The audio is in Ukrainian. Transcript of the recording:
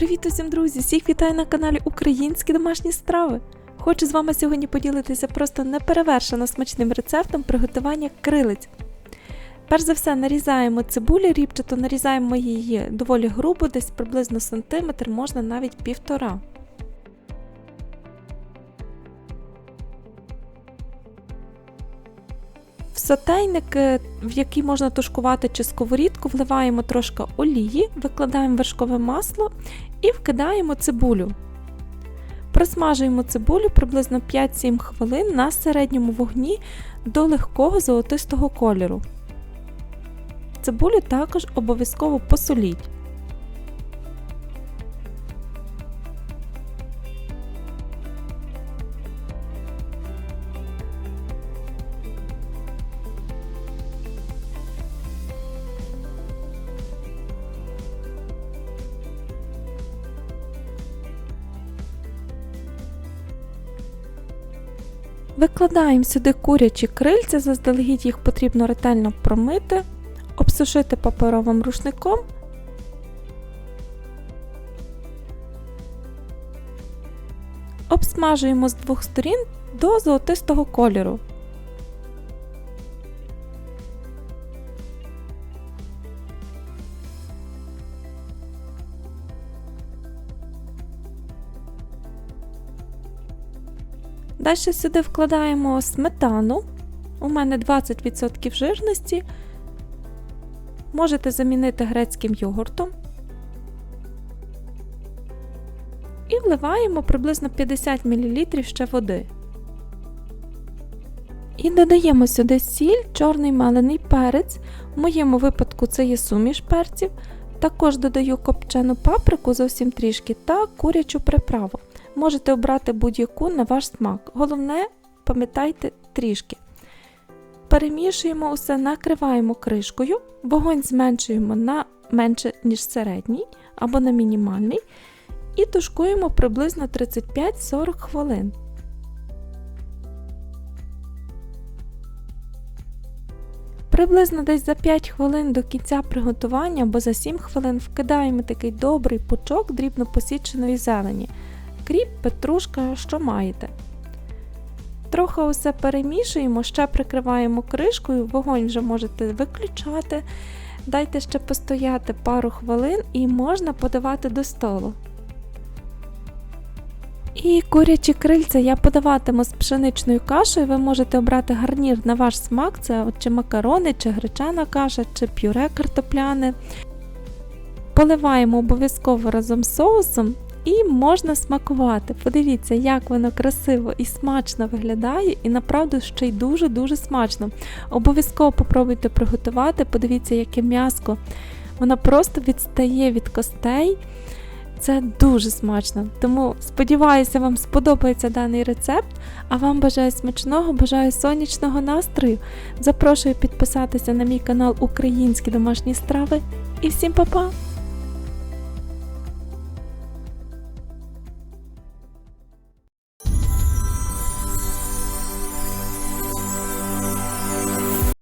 Привіт усім, друзі! Всіх вітаю на каналі Українські домашні страви. Хочу з вами сьогодні поділитися просто неперевершено смачним рецептом приготування крилиць. Перш за все, нарізаємо цибулі рібчато, нарізаємо її доволі грубо, десь приблизно сантиметр, можна навіть півтора. Сотейник, е, в який можна тушкувати чи сковорідку, вливаємо трошки олії, викладаємо вершкове масло і вкидаємо цибулю. Просмажуємо цибулю приблизно 5-7 хвилин на середньому вогні до легкого золотистого кольору. Цибулю також обов'язково посоліть. Викладаємо сюди курячі крильця, заздалегідь їх потрібно ретельно промити, обсушити паперовим рушником. Обсмажуємо з двох сторін до золотистого кольору. Далі сюди вкладаємо сметану. У мене 20% жирності. Можете замінити грецьким йогуртом. І вливаємо приблизно 50 мл ще води. І додаємо сюди сіль, чорний мелений перець. В моєму випадку це є суміш перців. Також додаю копчену паприку зовсім трішки та курячу приправу. Можете обрати будь-яку на ваш смак. Головне, пам'ятайте трішки. Перемішуємо усе, накриваємо кришкою, вогонь зменшуємо на менше, ніж середній або на мінімальний, і тушкуємо приблизно 35-40 хвилин. Приблизно десь за 5 хвилин до кінця приготування або за 7 хвилин вкидаємо такий добрий пучок дрібно посіченої зелені кріп, петрушка, що маєте. Трохи усе перемішуємо, ще прикриваємо кришкою, вогонь вже можете виключати. Дайте ще постояти пару хвилин і можна подавати до столу. І курячі крильця я подаватиму з пшеничною кашею. Ви можете обрати гарнір на ваш смак, це чи макарони, чи гречана каша, чи пюре картопляне. Поливаємо обов'язково разом з соусом і можна смакувати. Подивіться, як воно красиво і смачно виглядає, і направду ще й дуже-дуже смачно. Обов'язково попробуйте приготувати, подивіться, яке м'яско. Воно просто відстає від костей. Це дуже смачно. Тому сподіваюся, вам сподобається даний рецепт. А вам бажаю смачного, бажаю сонячного настрою. Запрошую підписатися на мій канал Українські домашні страви. І всім па-па!